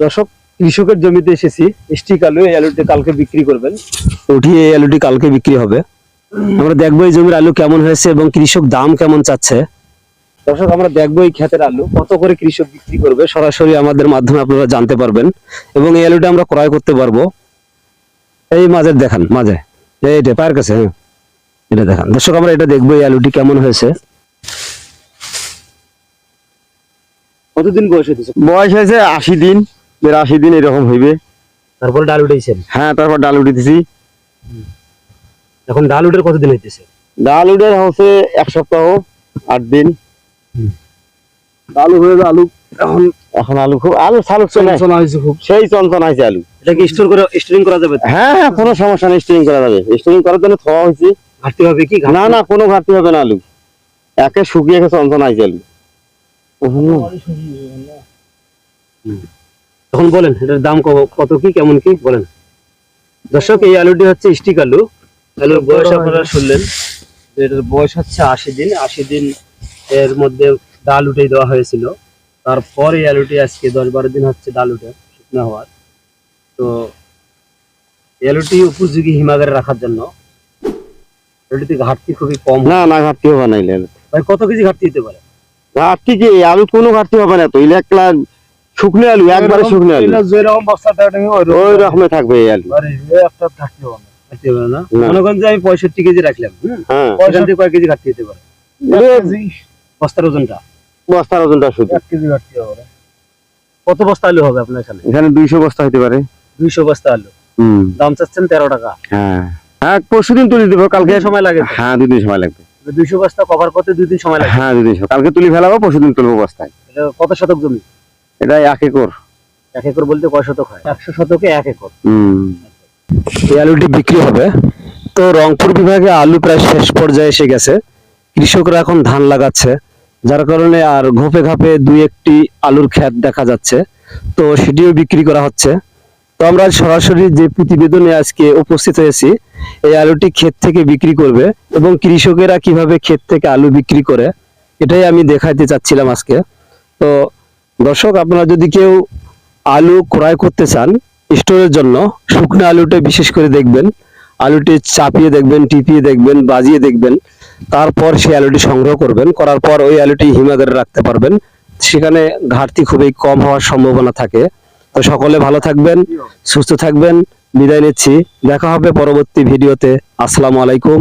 দর্শক কৃষকের জমিতে এসেছি স্টিক আলু এই আলুটি কালকে বিক্রি করবেন। উঠিয়ে এই আলুটি কালকে বিক্রি হবে। আমরা দেখব এই জমির আলু কেমন হয়েছে এবং কৃষক দাম কেমন চাচ্ছে। দর্শক আমরা দেখব এই ক্ষেতের আলু কত করে কৃষক বিক্রি করবে সরাসরি আমাদের মাধ্যমে আপনারা জানতে পারবেন। এবং এই আলুটা আমরা ক্রয় করতে পারব। এই মাঝের দেখান মাঝে। এইটা পায়ের কাছে হ্যাঁ। এটা দেখান। দর্শক আমরা এটা দেখব এই আলুটি কেমন হয়েছে। কতদিন বয়স হয়েছে? বয়স হয়েছে আশি দিন। আশি দিন এরকম হইবে। তারপরে ডাল উঠেছেন হ্যাঁ তারপর ডাল উঠেছি এখন ডাল উঠের কতদিন হইতেছে? ডাল উঠে হচ্ছে এক সপ্তাহ আট দিন। আলু হয়ে আলু এখন এখন আলু খুব আলু সালুক চলে হয়েছে খুব। সেই চঞ্চন আছে আলু। এটা কি স্টোর করে স্টোরিং করা যাবে হ্যাঁ হ্যাঁ কোনো সমস্যা নেই স্টিরিং করা যাবে। স্টিরিং করার জন্য থোয়া হয়েছে। ঘাটতি হবে কি না না কোনো ঘাটতি হবে না আলু। একে শুকিয়ে চঞ্চন আছে আলু। হুম। তখন বলেন এটার দাম কত কি কেমন কি বলেন। দর্শক এই আলুটি হচ্ছে স্টিক আলু। আলুর বয়স আপনারা শুনলেন এটার বয়স হচ্ছে আশি দিন। আশি দিন এর মধ্যে ডাল উঠে দেওয়া হয়েছিল। তারপর এই আলুটি আজকে দশ বারো দিন হচ্ছে ডাল উঠে শুকনো হওয়ার। তো এই আলুটি উপযোগী হিমাগারে রাখার জন্য। আলুটিতে ঘাটতি খুবই কম। না না ঘাটতি হবে না ভাই কত কেজি ঘাটতি হতে পারে? ঘাটতি কি? আলু কোনো ঘাটতি হবে না তো। ইলেকলা শুকনো আলু একবারে শুকনো আলু। যেরকম বস্তা থাকে ওই রকমে থাকবে এই আলু। একটা না। মনে করেন যে আমি পঁয়ষট্টি কেজি রাখলাম হ্যাঁ। থেকে কয় কেজি ঘাটতি পারে। বস্তার ওজনটা? বস্তার ওজনটা শুধু। এক কেজি ঘাটতে হবে কত বস্তা আলু হবে আপনার এখানে? এখানে দুইশো বস্তা হতে পারে। দুইশো বস্তা আলু। হুম। দাম চাচ্ছেন তেরো টাকা। হ্যাঁ। হ্যাঁ পরশু দিন তুলে দেবো কালকে সময় লাগে হ্যাঁ দুদিন সময় লাগবে। দুইশো বস্তা কভার করতে দুই দিন সময় লাগে। হ্যাঁ দুদিন কালকে তুলি ফেলাবো পরশু দিন তুলবো বস্তায়। কত শতক জমি? এটা এক একর। এক একর বলতে কয় শতক হয়? একশো শতকে এক একর। হুম। এই আলুটি বিক্রি হবে। তো রংপুর বিভাগে আলু প্রায় শেষ পর্যায়ে এসে গেছে। কৃষকরা এখন ধান লাগাচ্ছে। যার কারণে আর ঘোপে ঘাপে দুই একটি আলুর ক্ষেত দেখা যাচ্ছে। তো সেটিও বিক্রি করা হচ্ছে। তো আমরা সরাসরি যে প্রতিবেদনে আজকে উপস্থিত হয়েছি এই আলুটি ক্ষেত থেকে বিক্রি করবে এবং কৃষকেরা কীভাবে ক্ষেত থেকে আলু বিক্রি করে এটাই আমি দেখাইতে চাচ্ছিলাম আজকে। তো দর্শক, আপনারা যদি কেউ আলু ক্রয় করতে চান স্টোরের জন্য, শুকনো আলুটা বিশেষ করে দেখবেন, আলুটি চাপিয়ে দেখবেন, টিপিয়ে দেখবেন, বাজিয়ে দেখবেন, তারপর সেই আলুটি সংগ্রহ করবেন, করার পর ওই আলুটি হিমাগারে রাখতে পারবেন। সেখানে ঘাটতি খুবই কম হওয়ার সম্ভাবনা থাকে। তো সকলে ভালো থাকবেন, সুস্থ থাকবেন, বিদায় নিচ্ছি। দেখা হবে পরবর্তী ভিডিওতে। আসসালামু আলাইকুম।